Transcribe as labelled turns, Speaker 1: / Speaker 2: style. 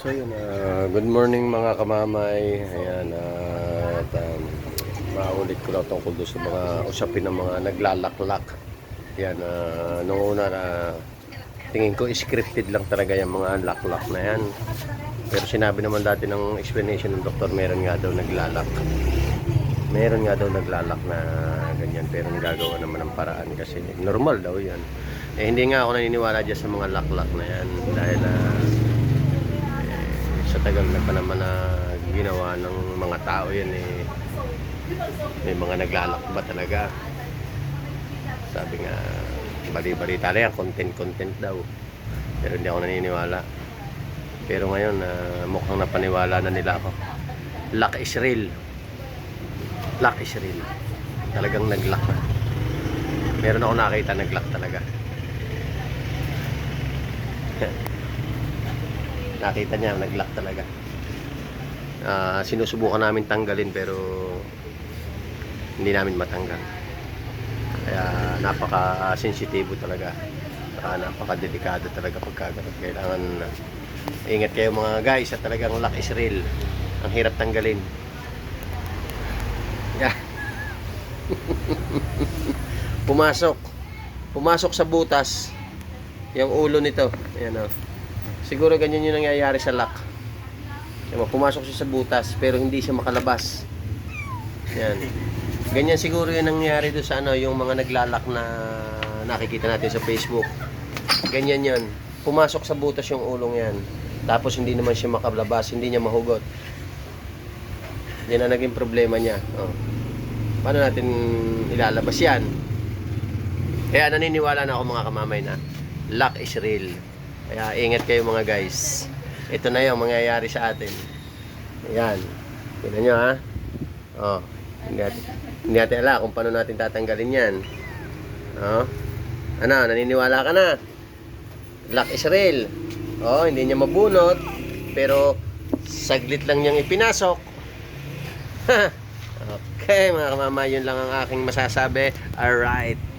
Speaker 1: So yun, ah, good morning mga kamamay. Ayan, at um, maulit ko lang tungkol doon sa mga usapin ng mga naglalaklak. Yan, uh, nung una na tingin ko scripted lang talaga yung mga laklak na yan. Pero sinabi naman dati ng explanation ng doktor, meron nga daw naglalak. Meron nga daw naglalak na ganyan pero nagagawa naman ng paraan kasi normal daw yan. Eh hindi nga ako naniniwala dyan sa mga laklak na yan dahil ah, eh, sa tagal na pa naman na ginawa ng mga tao yan eh may mga naglalak ba talaga? Sabi nga bali-balita na content-content daw. Pero hindi ako naniniwala. Pero ngayon ah, mukhang napaniwala na nila ako. Luck is real. Luck is real. Talagang nag-luck na. Meron ako nakita nag-luck talaga nakita niya nag-lock talaga. Ah, sinusubukan namin tanggalin pero hindi namin matanggal. Kaya napaka sensitibo talaga. Saka napaka delikado talaga pagka ganun. kailangan ah, ingat kayo mga guys at talagang lock is real. Ang hirap tanggalin. Yeah. pumasok. Pumasok sa butas yung ulo nito. Ayan o siguro ganyan yung nangyayari sa lock Diba, pumasok siya sa butas pero hindi siya makalabas. Yan. Ganyan siguro yung nangyayari doon sa ano, yung mga naglalak na nakikita natin sa Facebook. Ganyan yon. Pumasok sa butas yung ulong yan. Tapos hindi naman siya makalabas, hindi niya mahugot. Yan ang naging problema niya. Oh. Paano natin ilalabas yan? Kaya naniniwala na ako mga kamamay na luck is real. Kaya ingat kayo mga guys. Ito na yung mangyayari sa atin. Ayan. Tignan nyo ha. Oh. Hindi natin, hindi natin alam kung paano natin tatanggalin yan. Oh. Ano, naniniwala ka na? Luck is real. Oh, hindi niya mabunot. Pero saglit lang niyang ipinasok. okay, mga kamama, yun lang ang aking masasabi. Alright.